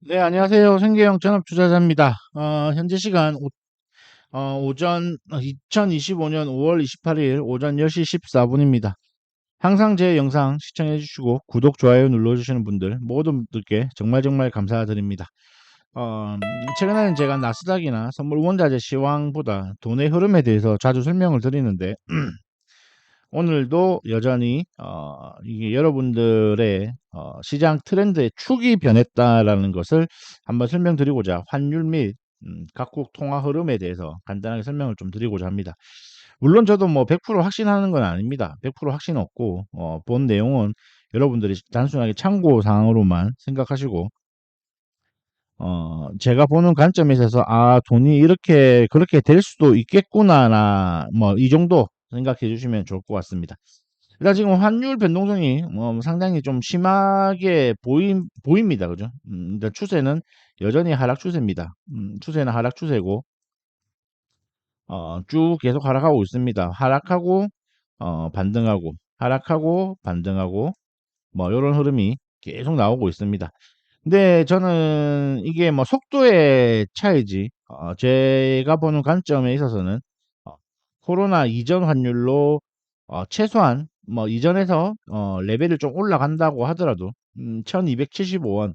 네, 안녕하세요. 생계형 전업 투자자입니다. 어, 현재 시간 오, 어, 오전 2025년 5월 28일 오전 10시 14분입니다. 항상 제 영상 시청해 주시고 구독, 좋아요 눌러 주시는 분들 모든 분들께 정말 정말 감사드립니다. 어, 최근에는 제가 나스닥이나 선물 원자재 시황보다 돈의 흐름에 대해서 자주 설명을 드리는데 오늘도 여전히 어, 이게 여러분들의 어, 시장 트렌드의 축이 변했다라는 것을 한번 설명드리고자 환율 및 음, 각국 통화 흐름에 대해서 간단하게 설명을 좀 드리고자 합니다. 물론 저도 뭐 100% 확신하는 건 아닙니다. 100% 확신 없고 어, 본 내용은 여러분들이 단순하게 참고 사항으로만 생각하시고 어, 제가 보는 관점에 있어서 아 돈이 이렇게 그렇게 될 수도 있겠구나 나 뭐 이 정도 생각해 주시면 좋을 것 같습니다. 일단 지금 환율 변동성이 뭐 상당히 좀 심하게 보임, 보입니다. 그죠? 음, 일단 추세는 여전히 하락 추세입니다. 음, 추세는 하락 추세고, 어, 쭉 계속 하락하고 있습니다. 하락하고, 어, 반등하고, 하락하고, 반등하고, 뭐, 요런 흐름이 계속 나오고 있습니다. 근데 저는 이게 뭐 속도의 차이지, 어, 제가 보는 관점에 있어서는, 어, 코로나 이전 환율로 어, 최소한 뭐 이전에서 어, 레벨을 좀 올라간다고 하더라도 음, 1275원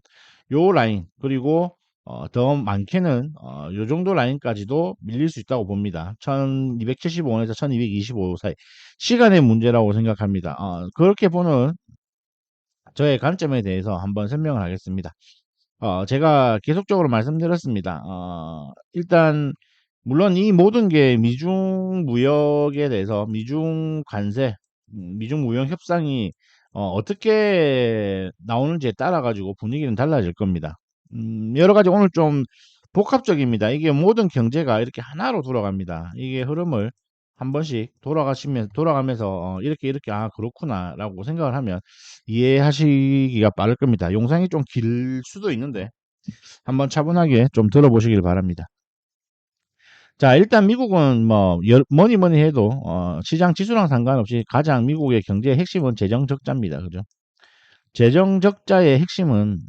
요 라인 그리고 어, 더 많게는 어, 요 정도 라인까지도 밀릴 수 있다고 봅니다. 1275원에서 1225 사이 시간의 문제라고 생각합니다. 어, 그렇게 보는 저의 관점에 대해서 한번 설명을 하겠습니다. 어, 제가 계속적으로 말씀드렸습니다. 어, 일단 물론 이 모든 게 미중 무역에 대해서 미중 관세, 음, 미중 무역 협상이 어, 떻게 나오는지에 따라 가지고 분위기는 달라질 겁니다. 음, 여러 가지 오늘 좀 복합적입니다. 이게 모든 경제가 이렇게 하나로 돌아갑니다. 이게 흐름을 한 번씩 돌아가시면 돌아가면서 어, 이렇게 이렇게 아 그렇구나라고 생각을 하면 이해하시기가 빠를 겁니다. 영상이 좀 길 수도 있는데 한번 차분하게 좀 들어보시길 바랍니다. 자, 일단 미국은 뭐 여- 뭐니 뭐니 해도 어, 시장 지수랑 상관없이 가장 미국의 경제의 핵심은 재정 적자입니다. 그죠? 재정 적자의 핵심은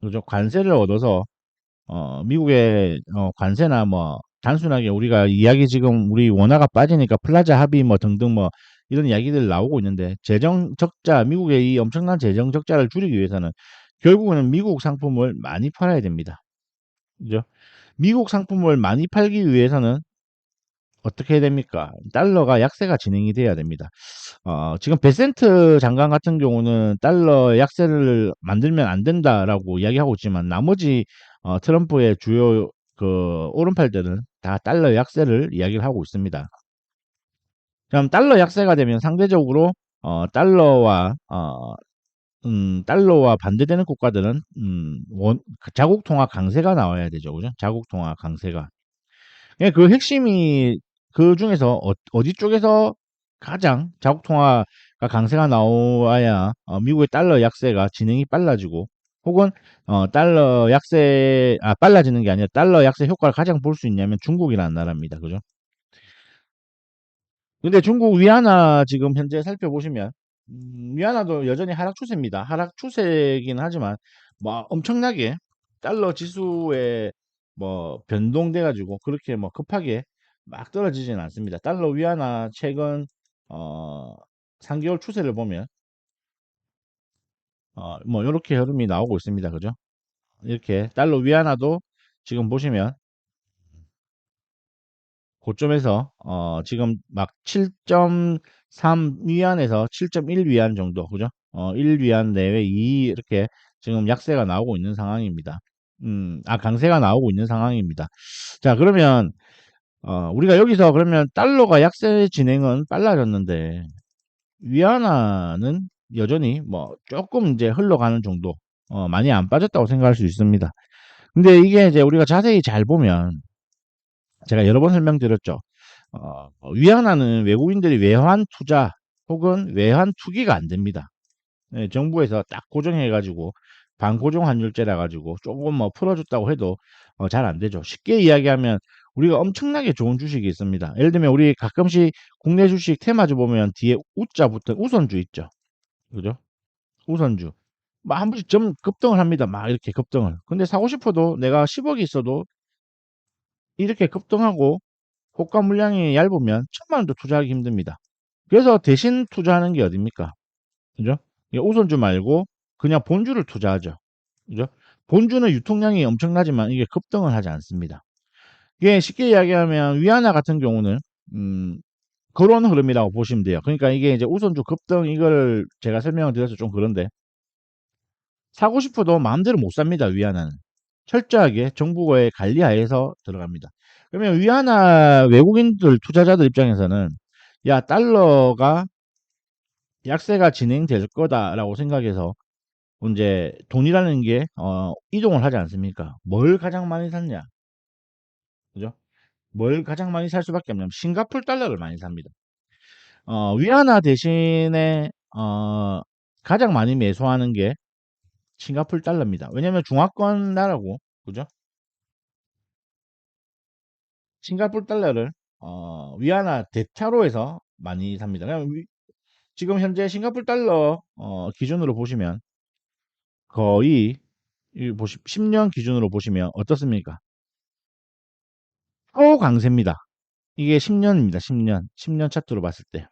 그죠? 관세를 얻어서 어, 미국의 어, 관세나 뭐 단순하게 우리가 이야기 지금 우리 원화가 빠지니까 플라자 합의 뭐 등등 뭐 이런 이야기들 나오고 있는데 재정 적자 미국의 이 엄청난 재정 적자를 줄이기 위해서는 결국에는 미국 상품을 많이 팔아야 됩니다. 그죠? 미국 상품을 많이 팔기 위해서는 어떻게 해야 됩니까? 달러가 약세가 진행이 돼야 됩니다. 어, 지금 베센트 장관 같은 경우는 달러 약세를 만들면 안 된다라고 이야기하고 있지만 나머지 어, 트럼프의 주요 그 오른팔들은 다 달러 약세를 이야기를 하고 있습니다. 그럼 달러 약세가 되면 상대적으로 어, 달러와 어, 음, 달러와 반대되는 국가들은 음, 원, 자국 통화 강세가 나와야 되죠, 그죠? 자국 통화 강세가. 예, 그 핵심이 그 중에서 어, 디 쪽에서 가장 자국 통화가 강세가 나와야 어, 미국의 달러 약세가 진행이 빨라지고 혹은 어, 달러 약세 아 빨라지는 게 아니라 달러 약세 효과를 가장 볼 수 있냐면 중국이라는 나라입니다. 그죠? 근데 중국 위안화 지금 현재 살펴보시면 음, 위안화도 여전히 하락 추세입니다. 하락 추세이긴 하지만 뭐 엄청나게 달러 지수에 뭐 변동돼 가지고 그렇게 뭐 급하게 막 떨어지진 않습니다. 달러 위안화 최근 어 3개월 추세를 보면 어뭐 이렇게 흐름이 나오고 있습니다. 그죠? 이렇게 달러 위안화도 지금 보시면 고점에서 어 지금 막 7.3 위안에서 7.1 위안 정도 그죠? 어 1 위안 내외 2 이렇게 지금 약세가 나오고 있는 상황입니다. 음, 아 강세가 나오고 있는 상황입니다. 자, 그러면 어 우리가 여기서 그러면 달러가 약세 진행은 빨라졌는데 위안화는 여전히 뭐 조금 이제 흘러가는 정도 어 많이 안 빠졌다고 생각할 수 있습니다. 근데 이게 이제 우리가 자세히 잘 보면 제가 여러 번 설명드렸죠. 어, 위안화는 외국인들이 외환 투자 혹은 외환 투기가 안 됩니다. 네, 정부에서 딱 고정해가지고 반고정 환율제라 가지고 조금 뭐 풀어줬다고 해도 어, 잘 안 되죠. 쉽게 이야기하면 우리가 엄청나게 좋은 주식이 있습니다. 예를 들면 우리 가끔씩 국내 주식 테마주 보면 뒤에 우자 붙은 우선주 있죠. 그죠? 우선주. 막 한 번씩 점 급등을 합니다. 막 이렇게 급등을. 근데 사고 싶어도 내가 10억이 있어도 이렇게 급등하고 호가 물량이 얇으면 천만 원도 투자하기 힘듭니다. 그래서 대신 투자하는 게 어딥니까? 그죠? 예, 우선주 말고 그냥 본주를 투자하죠. 그죠? 본주는 유통량이 엄청나지만 이게 급등을 하지 않습니다. 이게 쉽게 이야기하면 위안화 같은 경우는 음, 그런 흐름이라고 보시면 돼요. 그러니까 이게 이제 우선주 급등 이걸 제가 설명을 드려서 좀 그런데 사고 싶어도 마음대로 못 삽니다. 위안화는 철저하게 정부의 관리하에서 들어갑니다. 그러면 위안화 외국인들 투자자들 입장에서는 야 달러가 약세가 진행될 거다라고 생각해서 이제 돈이라는 게 어, 이동을 하지 않습니까? 뭘 가장 많이 샀냐? 그죠? 뭘 가장 많이 살 수밖에 없냐면 싱가폴 달러를 많이 삽니다. 어, 위안화 대신에 어, 가장 많이 매수하는 게 싱가폴 달러입니다. 왜냐면 중화권 나라고 그죠? 싱가폴 달러를 어, 위안화 대타로에서 많이 삽니다. 지금 현재 싱가폴 달러 어, 기준으로 보시면 거의 이 보시 10년 기준으로 보시면 어떻습니까? 초강세입니다. 이게 10년입니다. 10년. 10년 차트로 봤을 때.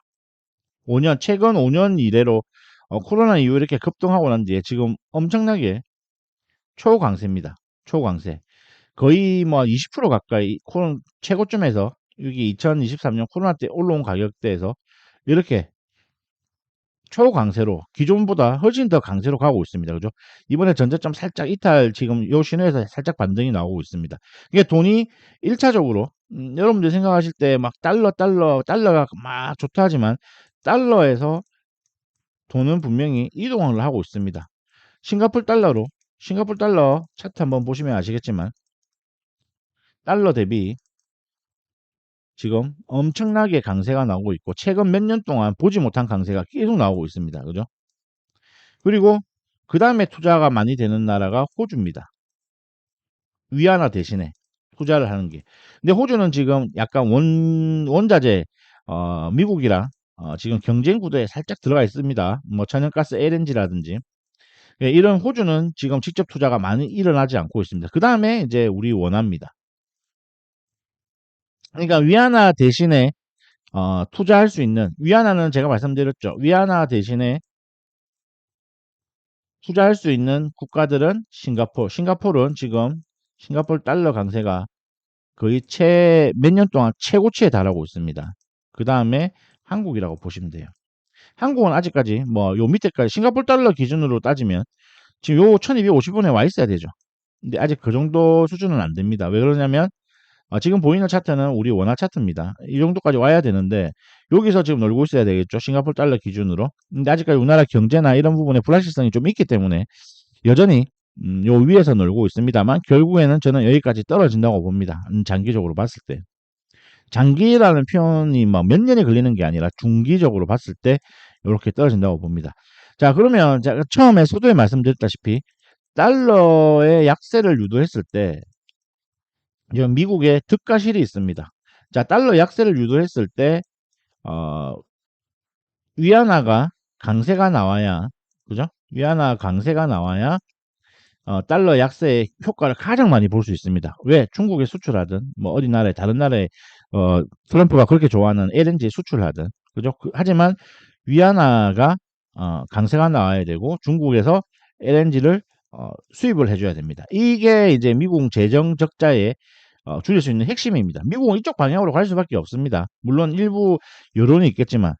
5년, 최근 5년 이래로 어, 코로나 이후 이렇게 급등하고 난 뒤에 지금 엄청나게 초강세입니다. 초강세. 거의 뭐 20% 가까이 코로나 최고점에서 여기 2023년 코로나 때 올라온 가격대에서 이렇게 초강세로 기존보다 훨씬 더 강세로 가고 있습니다. 그죠? 이번에 전저점 살짝 이탈 지금 요 신호에서 살짝 반등이 나오고 있습니다. 이게 돈이 1차적으로 음, 여러분들 생각하실 때 막 달러 달러 달러가 막 좋다 하지만 달러에서 돈은 분명히 이동을 하고 있습니다. 싱가폴 달러로 싱가폴 달러 차트 한번 보시면 아시겠지만 달러 대비 지금 엄청나게 강세가 나오고 있고 최근 몇 년 동안 보지 못한 강세가 계속 나오고 있습니다. 그죠? 그리고 그 다음에 투자가 많이 되는 나라가 호주입니다. 위안화 대신에 투자를 하는 게. 근데 호주는 지금 약간 원, 원자재, 어, 미국이랑 어, 지금 경쟁 구도에 살짝 들어가 있습니다. 뭐 천연가스 LNG라든지. 예, 이런 호주는 지금 직접 투자가 많이 일어나지 않고 있습니다. 그 다음에 이제 우리 원화입니다. 그러니까 위안화 대신에 어, 투자할 수 있는 위안화는 제가 말씀드렸죠. 위안화 대신에 투자할 수 있는 국가들은 싱가폴. 싱가폴은 지금 싱가폴 달러 강세가 거의 채몇년 동안 최고치에 달하고 있습니다. 그 다음에 한국이라고 보시면 돼요. 한국은 아직까지 뭐 요 밑에까지 싱가폴 달러 기준으로 따지면 지금 요 1250원에 와 있어야 되죠. 근데 아직 그 정도 수준은 안 됩니다. 왜 그러냐면 어, 지금 보이는 차트는 우리 원화 차트입니다. 이 정도까지 와야 되는데 여기서 지금 놀고 있어야 되겠죠. 싱가포르 달러 기준으로. 근데 아직까지 우리나라 경제나 이런 부분에 불확실성이 좀 있기 때문에 여전히 음, 요 위에서 놀고 있습니다만 결국에는 저는 여기까지 떨어진다고 봅니다. 음, 장기적으로 봤을 때. 장기라는 표현이 뭐몇 년이 걸리는 게 아니라 중기적으로 봤을 때 이렇게 떨어진다고 봅니다. 자 그러면 제가 처음에 소도에 말씀드렸다시피 달러의 약세를 유도했을 때 미국에 득가실이 있습니다. 자, 달러 약세를 유도했을 때, 어, 위안화가 강세가 나와야, 그죠? 위안화 강세가 나와야, 어, 달러 약세의 효과를 가장 많이 볼 수 있습니다. 왜? 중국에 수출하든, 뭐, 어디 나라에, 다른 나라에, 어, 트럼프가 그렇게 좋아하는 LNG 수출하든, 그죠? 그, 하지만, 위안화가, 어, 강세가 나와야 되고, 중국에서 LNG를 어, 수입을 해줘야 됩니다. 이게 이제 미국 재정 적자의 어, 줄일 수 있는 핵심입니다. 미국은 이쪽 방향으로 갈 수밖에 없습니다. 물론 일부 여론이 있겠지만.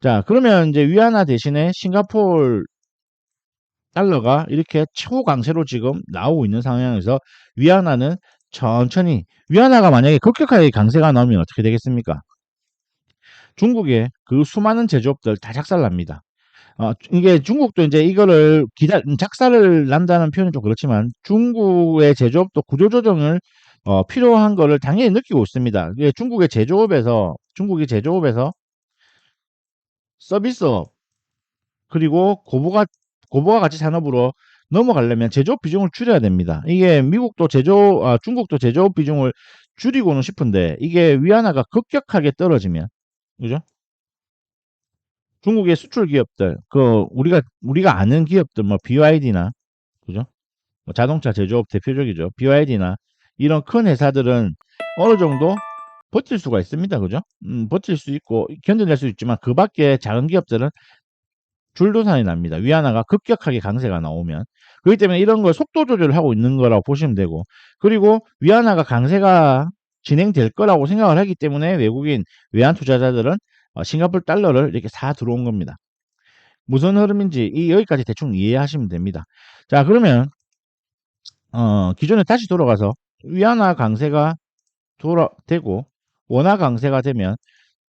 자, 그러면 이제 위안화 대신에 싱가폴 달러가 이렇게 초강세로 지금 나오고 있는 상황에서 위안화는 천천히, 위안화가 만약에 급격하게 강세가 나오면 어떻게 되겠습니까? 중국의 그 수많은 제조업들 다 작살납니다. 어, 이게 중국도 이제 이거를 기다, 작살을 난다는 표현은 좀 그렇지만 중국의 제조업도 구조조정을 어, 필요한 거를 당연히 느끼고 있습니다. 중국의 제조업에서 중국의 제조업에서 서비스업 그리고 고부가 고부가 가치 산업으로 넘어가려면 제조업 비중을 줄여야 됩니다. 이게 미국도 제조 아, 중국도 제조업 비중을 줄이고는 싶은데 이게 위안화가 급격하게 떨어지면 그죠? 중국의 수출 기업들, 그 우리가 우리가 아는 기업들 뭐 BYD나 그죠? 뭐 자동차 제조업 대표적이죠. BYD나 이런 큰 회사들은 어느 정도 버틸 수가 있습니다. 그죠? 음, 버틸 수 있고 견뎌낼 수 있지만 그 밖에 작은 기업들은 줄도산이 납니다. 위안화가 급격하게 강세가 나오면. 그렇기 때문에 이런 걸 속도 조절을 하고 있는 거라고 보시면 되고 그리고 위안화가 강세가 진행될 거라고 생각을 하기 때문에 외국인 외환 투자자들은 어, 싱가폴 달러를 이렇게 사 들어온 겁니다. 무슨 흐름인지 이 여기까지 대충 이해하시면 됩니다. 자 그러면 어, 기존에 다시 돌아가서 위안화 강세가 돌아 되고 원화 강세가 되면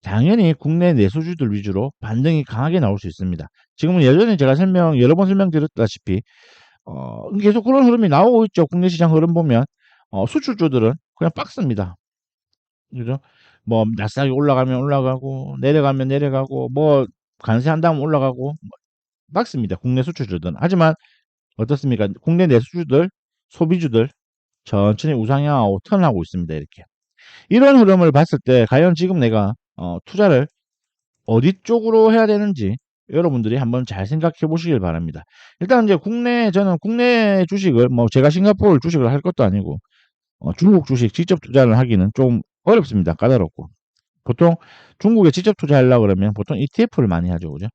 당연히 국내 내수주들 위주로 반등이 강하게 나올 수 있습니다. 지금은 예전에 제가 설명 여러 번 설명드렸다시피 어, 계속 그런 흐름이 나오고 있죠. 국내 시장 흐름 보면 어, 수출주들은 그냥 박스입니다. 그죠? 뭐 나스닥이 올라가면 올라가고 내려가면 내려가고 뭐 간세한다면 올라가고 박스입니다. 국내 수출주들은. 하지만 어떻습니까? 국내 내수주들, 소비주들 천천히 우상향하고 턴하고 있습니다. 이렇게. 이런 흐름을 봤을 때 과연 지금 내가 어, 투자를 어디 쪽으로 해야 되는지 여러분들이 한번 잘 생각해 보시길 바랍니다. 일단 이제 국내 저는 국내 주식을 뭐 제가 싱가포르 주식을 할 것도 아니고 어, 중국 주식 직접 투자를 하기는 좀 어렵습니다. 까다롭고 보통 중국에 직접 투자하려고 그러면 보통 ETF를 많이 하죠, 그죠?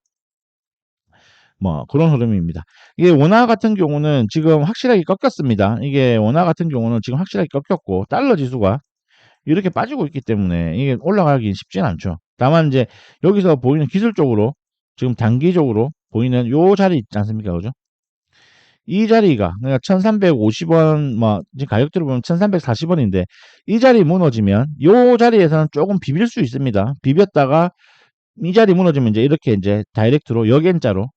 뭐 그런 흐름입니다. 이게 원화 같은 경우는 지금 확실하게 꺾였습니다. 이게 원화 같은 경우는 지금 확실하게 꺾였고 달러 지수가 이렇게 빠지고 있기 때문에 이게 올라가기 쉽진 않죠. 다만 이제 여기서 보이는 기술적으로 지금 단기적으로 보이는 요 자리 있지 않습니까? 그죠? 이 자리가 그러니까 1350원 뭐 지금 가격대로 보면 1340원인데 이 자리 무너지면 요 자리에서는 조금 비빌 수 있습니다. 비볐다가 이 자리 무너지면 이제 이렇게 이제 다이렉트로 역엔자로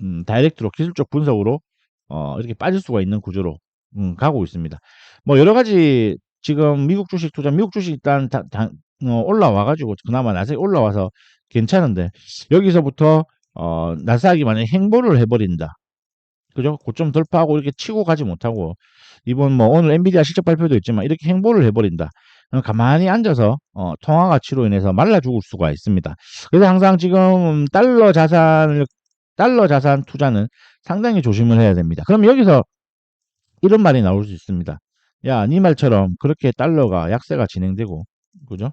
음, 다이렉트로 기술적 분석으로 어, 이렇게 빠질 수가 있는 구조로 음, 가고 있습니다. 뭐 여러 가지 지금 미국 주식 투자, 미국 주식 일단 다, 다, 어, 올라와가지고 그나마 나스닥 올라와서 괜찮은데 여기서부터 어, 나스닥이 만약에 행보를 해버린다. 그죠? 고점 돌파하고 이렇게 치고 가지 못하고 이번 뭐 오늘 엔비디아 실적 발표도 있지만 이렇게 행보를 해버린다. 가만히 앉아서 어, 통화 가치로 인해서 말라 죽을 수가 있습니다. 그래서 항상 지금 달러 자산을 달러 자산 투자는 상당히 조심을 해야 됩니다. 그럼 여기서 이런 말이 나올 수 있습니다. 야, 네 말처럼 그렇게 달러가 약세가 진행되고, 그죠?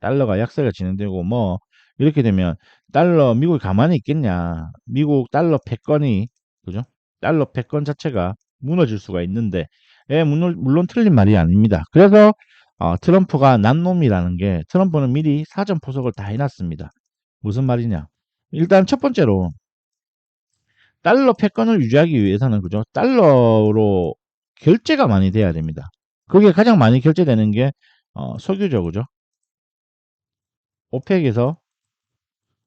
달러가 약세가 진행되고, 뭐, 이렇게 되면 달러, 미국이 가만히 있겠냐. 미국 달러 패권이, 그죠? 달러 패권 자체가 무너질 수가 있는데, 예, 물론, 물론 틀린 말이 아닙니다. 그래서, 어, 트럼프가 난놈이라는 게, 트럼프는 미리 사전 포석을 다 해놨습니다. 무슨 말이냐? 일단 첫 번째로, 달러 패권을 유지하기 위해서는, 그죠? 달러로 결제가 많이 돼야 됩니다. 그게 가장 많이 결제되는 게 어, 석유죠, 그죠? 오펙에서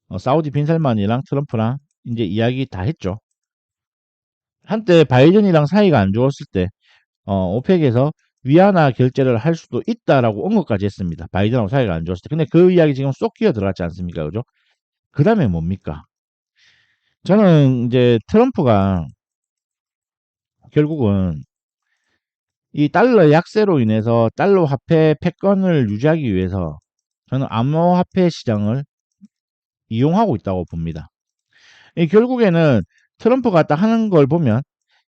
어, 사우디 빈살만이랑 트럼프랑 이제 이야기 다 했죠. 한때 바이든이랑 사이가 안 좋았을 때 어, 오펙에서 위안화 결제를 할 수도 있다라고 언급까지 했습니다. 바이든하고 사이가 안 좋았을 때. 근데 그 이야기 지금 쏙 끼어 들어갔지 않습니까? 그죠? 그 다음에 뭡니까? 저는 이제 트럼프가 결국은 이 달러 약세로 인해서 달러 화폐 패권을 유지하기 위해서 저는 암호화폐 시장을 이용하고 있다고 봅니다. 결국에는 트럼프가 딱 하는 걸 보면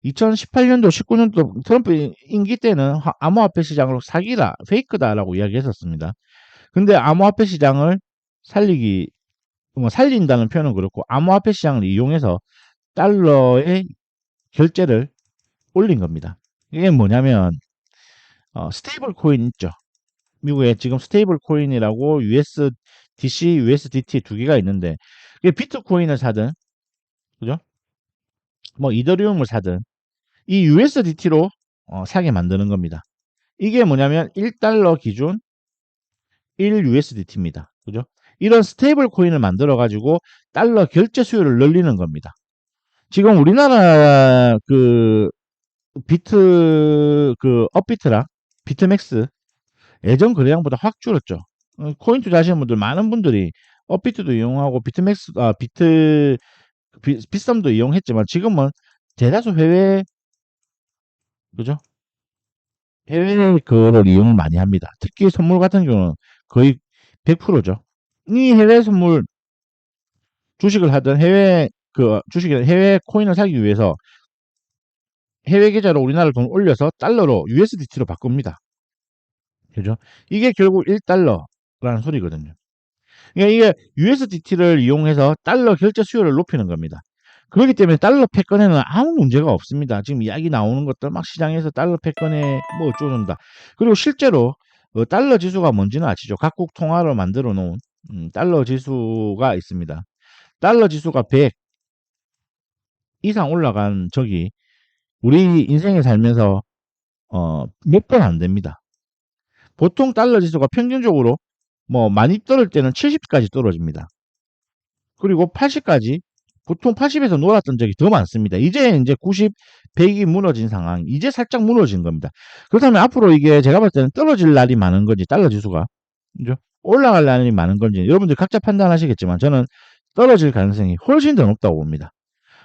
2018년도, 19년도 트럼프 임기 때는 암호화폐 시장으로 사기다, 페이크다라고 이야기했었습니다. 근데 암호화폐 시장을 살리기, 뭐 살린다는 표현은 그렇고 암호화폐 시장을 이용해서 달러의 결제를 올린 겁니다. 이게 뭐냐면 어, 스테이블 코인 있죠. 미국에 지금 스테이블 코인이라고 USDC, USDT 두 개가 있는데 이게 비트코인을 사든 그죠? 뭐 이더리움을 사든 이 USDT로 어, 사게 만드는 겁니다. 이게 뭐냐면 1달러 기준 1 USDT입니다. 그죠? 이런 스테이블 코인을 만들어 가지고 달러 결제 수요를 늘리는 겁니다. 지금 우리나라 그 비트 그 업비트랑 비트맥스 예전 거래량보다 확 줄었죠. 어, 코인 투자하시는 분들 많은 분들이 업비트도 이용하고 비트맥스 아 비트 비, 비썸도 이용했지만 지금은 대다수 해외 그죠? 해외 그를 이용을 많이 합니다. 특히 선물 같은 경우는 거의 100%죠. 이 해외 선물 주식을 하든 해외 그 주식이나 해외 코인을 사기 위해서 해외 계좌로 우리나라 돈 올려서 달러로 USDT로 바꿉니다. 그죠? 이게 결국 1달러라는 소리거든요. 그러니까 이게 USDT를 이용해서 달러 결제 수요를 높이는 겁니다. 그렇기 때문에 달러 패권에는 아무 문제가 없습니다. 지금 이야기 나오는 것들 막 시장에서 달러 패권에 뭐 어쩌는다. 그리고 실제로 어, 달러 지수가 뭔지는 아시죠? 각국 통화로 만들어 놓은 음, 달러 지수가 있습니다. 달러 지수가 100 이상 올라간 적이 우리 인생에 살면서 어, 몇 번 안 됩니다. 보통 달러 지수가 평균적으로 뭐 많이 떨어질 때는 70까지 떨어집니다. 그리고 80까지 보통 80에서 놀았던 적이 더 많습니다. 이제 이제 90, 100이 무너진 상황, 이제 살짝 무너진 겁니다. 그렇다면 앞으로 이게 제가 봤을 때는 떨어질 날이 많은 건지 달러 지수가 그죠? 올라갈 날이 많은 건지 여러분들 각자 판단하시겠지만 저는 떨어질 가능성이 훨씬 더 높다고 봅니다.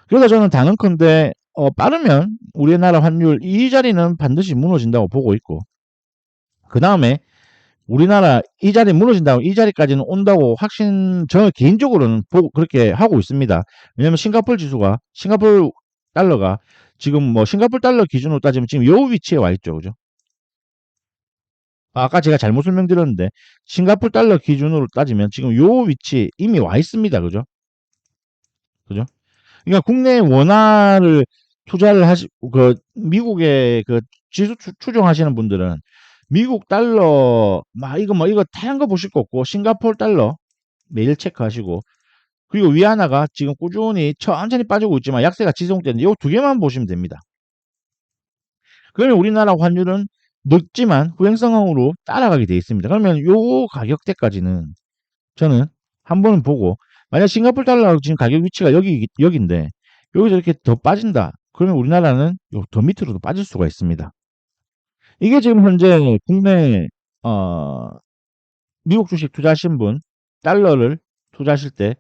그래서 저는 단언컨대 어, 빠르면 우리나라 환율 이 자리는 반드시 무너진다고 보고 있고 그 다음에 우리나라 이 자리 무너진다고 이 자리까지는 온다고 확신 저는 개인적으로는 보고 그렇게 하고 있습니다. 왜냐면 싱가폴 지수가 싱가폴 달러가 지금 뭐 싱가폴 달러 기준으로 따지면 지금 요 위치에 와 있죠. 그죠? 아까 제가 잘못 설명드렸는데 싱가폴 달러 기준으로 따지면 지금 요 위치 이미 와 있습니다. 그죠? 그죠? 그러니까 국내 원화를 투자를 하시 그 미국의 그 지수 추, 추종하시는 분들은 미국 달러 막 이거 뭐 이거 다양한 거 보실 거 없고 싱가폴 달러 매일 체크하시고 그리고 위안화가 지금 꾸준히 천천히 빠지고 있지만 약세가 지속되는데 이두 개만 보시면 됩니다. 그러면 우리나라 환율은 늦지만 후행성으로 따라가게 되어 있습니다. 그러면 요 가격대까지는 저는 한 번은 보고 만약 싱가폴 달러 지금 가격 위치가 여기 여기인데 여기서 이렇게 더 빠진다. 그러면 우리나라는 더 밑으로도 빠질 수가 있습니다. 이게 지금 현재 국내 어, 미국 주식 투자하신 분 달러를 투자하실 때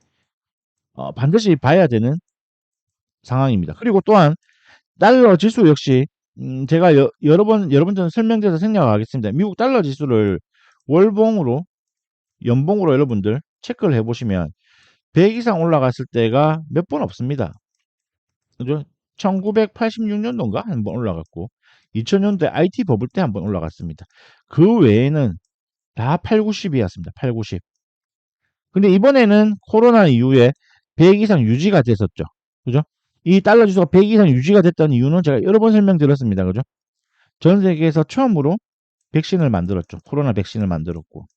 어, 반드시 봐야 되는 상황입니다. 그리고 또한 달러 지수 역시 음, 제가 여, 여러 번 여러 번 전 설명드려서 생략하겠습니다. 미국 달러 지수를 월봉으로 연봉으로 여러분들 체크를 해보시면 100 이상 올라갔을 때가 몇 번 없습니다. 그죠? 1986년도인가 한 번 올라갔고 2000년대 IT 버블 때 한 번 올라갔습니다. 그 외에는 다 8, 90이었습니다. 8, 90. 근데 이번에는 코로나 이후에 100 이상 유지가 됐었죠. 그죠? 이 달러 지수가 100 이상 유지가 됐던 이유는 제가 여러 번 설명드렸습니다. 그죠? 전 세계에서 처음으로 백신을 만들었죠. 코로나 백신을 만들었고.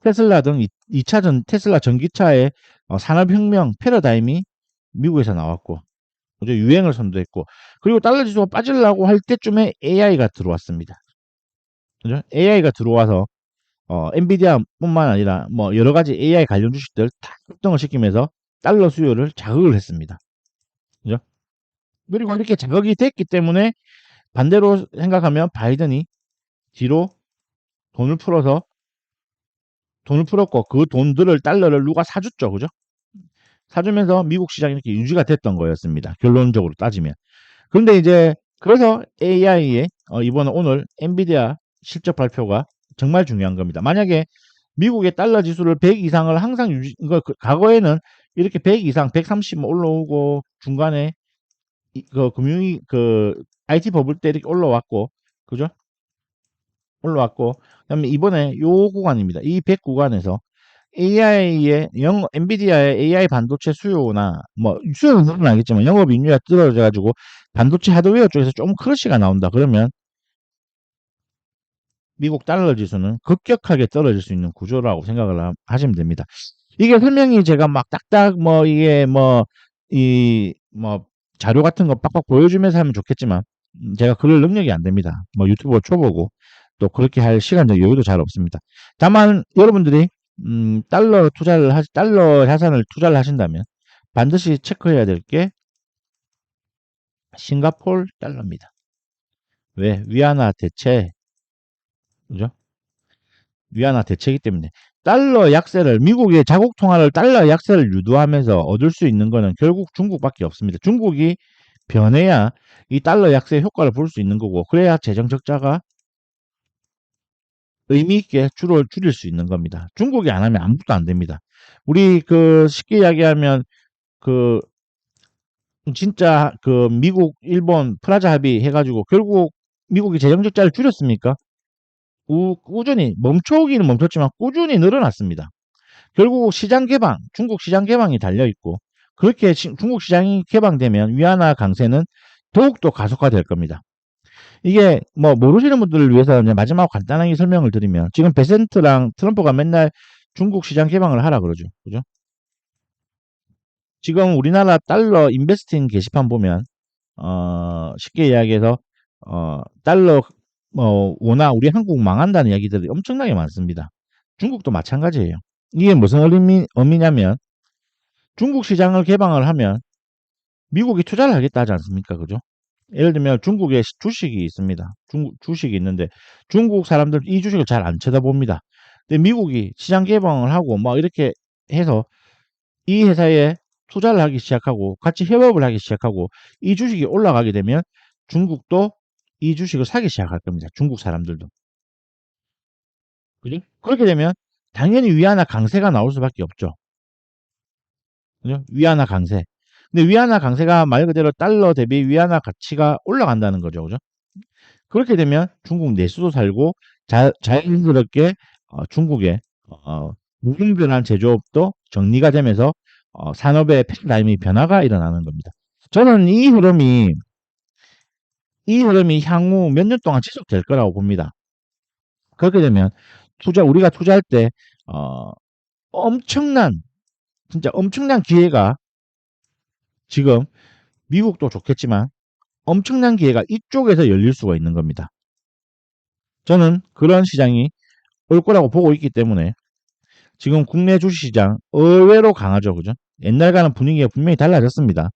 테슬라 등 2차 전, 테슬라 전기차의 어, 산업혁명 패러다임이 미국에서 나왔고, 그죠? 유행을 선도했고, 그리고 달러 지수가 빠지려고 할 때쯤에 AI가 들어왔습니다. 그죠? AI가 들어와서 어, 엔비디아뿐만 아니라 뭐 여러 가지 AI 관련 주식들 다 급등을 시키면서 달러 수요를 자극을 했습니다. 그리고 이렇게 자극이 됐기 때문에 반대로 생각하면 바이든이 뒤로 돈을 풀어서 돈을 풀었고 그 돈들을 달러를 누가 사줬죠. 그죠? 사주면서 미국 시장이 이렇게 유지가 됐던 거였습니다. 결론적으로 따지면. 그런데 이제 그래서 AI의 어, 이번 오늘 엔비디아 실적 발표가 정말 중요한 겁니다. 만약에 미국의 달러 지수를 100 이상을 항상 유지, 이거 그 과거에는 이렇게 100 이상, 130 올라오고 중간에 이, 그 금융이 그 IT 버블 때 이렇게 올라왔고, 그죠? 올라왔고, 그다음에 이번에 요 구간입니다. 이 100 구간에서 AI의 영 엔비디아의 AI 반도체 수요나 뭐 수요는 늘어나겠지만 영업 인류가 떨어져 가지고 반도체 하드웨어 쪽에서 좀 크러쉬가 나온다. 그러면 미국 달러 지수는 급격하게 떨어질 수 있는 구조라고 생각을 하시면 됩니다. 이게 설명이 제가 막 딱딱 뭐 이게 뭐 이 뭐 자료 같은 거 빡빡 보여주면서 하면 좋겠지만 음, 제가 그럴 능력이 안 됩니다. 뭐 유튜버 초보고 또 그렇게 할 시간적 여유도 잘 없습니다. 다만 여러분들이 음, 달러 투자를 하 달러 자산을 투자를 하신다면 반드시 체크해야 될 게 싱가폴 달러입니다. 왜? 위안화 대체 그죠? 위안화 대체이기 때문에 달러 약세를 미국의 자국 통화를 달러 약세를 유도하면서 얻을 수 있는 거는 결국 중국밖에 없습니다. 중국이 변해야 이 달러 약세 효과를 볼 수 있는 거고 그래야 재정 적자가 의미 있게 줄을 줄일 수 있는 겁니다. 중국이 안 하면 아무것도 안 됩니다. 우리 그 쉽게 이야기하면 그 진짜 그 미국, 일본 프라자 합의 해가지고 결국 미국이 재정 적자를 줄였습니까? 우, 꾸준히 멈춰오기는 멈췄지만 꾸준히 늘어났습니다. 결국 시장 개방, 중국 시장 개방이 달려 있고 그렇게 시- 중국 시장이 개방되면 위안화 강세는 더욱더 가속화될 겁니다. 이게 뭐 모르시는 분들을 위해서 마지막 간단하게 설명을 드리면 지금 베센트랑 트럼프가 맨날 중국 시장 개방을 하라 그러죠. 그죠? 지금 우리나라 달러 인베스팅 게시판 보면 어, 쉽게 이야기해서 어, 달러 뭐 원화 우리 한국 망한다는 이야기들이 엄청나게 많습니다. 중국도 마찬가지예요. 이게 무슨 의미, 의미냐면 중국 시장을 개방을 하면 미국이 투자를 하겠다 하지 않습니까? 그죠? 예를 들면 중국에 시- 주식이 있습니다. 중국 주식이 있는데 중국 사람들 이 주식을 잘 안 쳐다봅니다. 근데 미국이 시장 개방을 하고 막 이렇게 해서 이 회사에 투자를 하기 시작하고 같이 협업을 하기 시작하고 이 주식이 올라가게 되면 중국도 이 주식을 사기 시작할 겁니다. 중국 사람들도. 그죠? 그렇게 되면 당연히 위안화 강세가 나올 수밖에 없죠. 그죠? 위안화 강세. 근데 위안화 강세가 말 그대로 달러 대비 위안화 가치가 올라간다는 거죠. 그죠? 그렇게 되면 중국 내수도 살고 자, 자연스럽게 어, 중국의 어, 무분별한 제조업도 정리가 되면서 어, 산업의 패러다임이 변화가 일어나는 겁니다. 저는 이 흐름이 이 흐름이 향후 몇 년 동안 지속될 거라고 봅니다. 그렇게 되면 투자 우리가 투자할 때 어, 엄청난 진짜 엄청난 기회가 지금 미국도 좋겠지만 엄청난 기회가 이쪽에서 열릴 수가 있는 겁니다. 저는 그런 시장이 올 거라고 보고 있기 때문에 지금 국내 주식시장 의외로 강하죠. 그죠? 옛날과는 분위기가 분명히 달라졌습니다.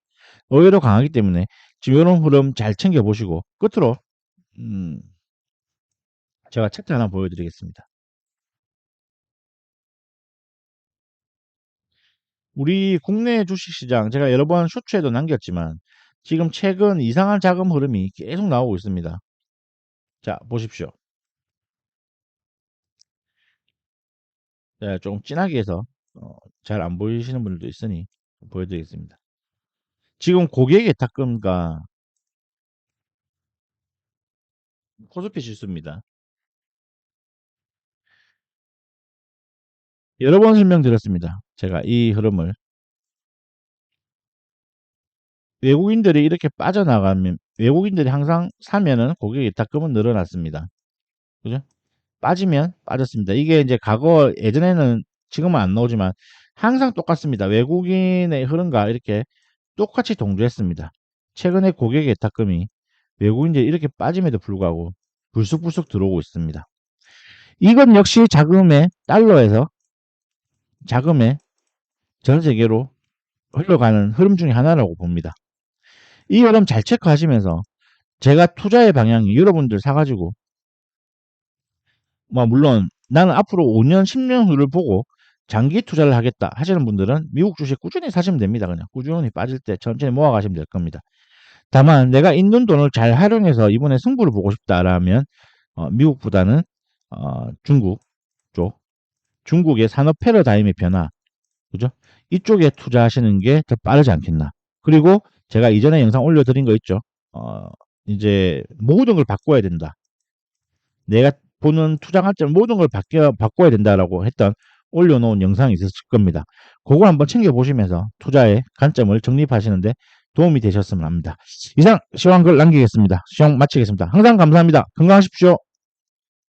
의외로 강하기 때문에 지금 이런 흐름 잘 챙겨보시고 끝으로 음, 제가 차트 하나 보여드리겠습니다. 우리 국내 주식시장 제가 여러 번 쇼츠에도 남겼지만 지금 최근 이상한 자금 흐름이 계속 나오고 있습니다. 자 보십시오. 제가 조금 진하게 해서 어, 잘 안 보이시는 분들도 있으니 보여드리겠습니다. 지금 고객의 탁금과 코스피 지수입니다. 여러 번 설명드렸습니다. 제가 이 흐름을 외국인들이 이렇게 빠져나가면 외국인들이 항상 사면은 고객의 탁금은 늘어났습니다. 그죠? 빠지면 빠졌습니다. 이게 이제 과거 예전에는 지금은 안 나오지만 항상 똑같습니다. 외국인의 흐름과 이렇게 똑같이 동조했습니다. 최근에 고객의 예탁금이 외국인들이 이렇게 빠짐에도 불구하고 불쑥불쑥 들어오고 있습니다. 이건 역시 자금의 달러에서 자금의 전 세계로 흘러가는 흐름 중에 하나라고 봅니다. 이 흐름 잘 체크하시면서 제가 투자의 방향이 여러분들 사가지고 뭐 물론 나는 앞으로 5년, 10년 후를 보고 장기 투자를 하겠다 하시는 분들은 미국 주식 꾸준히 사시면 됩니다. 그냥 꾸준히 빠질 때 천천히 모아 가시면 될 겁니다. 다만 내가 있는 돈을 잘 활용해서 이번에 승부를 보고 싶다라면 어, 미국보다는 어, 중국 쪽 중국의 산업 패러다임의 변화 그죠? 이쪽에 투자하시는 게 더 빠르지 않겠나. 그리고 제가 이전에 영상 올려드린 거 있죠. 어, 이제 모든 걸 바꿔야 된다. 내가 보는 투자 관점 모든 걸 바뀌어, 바꿔야 된다라고 했던 올려놓은 영상이 있을 겁니다. 그거 한번 챙겨보시면서 투자의 관점을 정립하시는데 도움이 되셨으면 합니다. 이상 시황 글 남기겠습니다. 시황 마치겠습니다. 항상 감사합니다. 건강하십시오.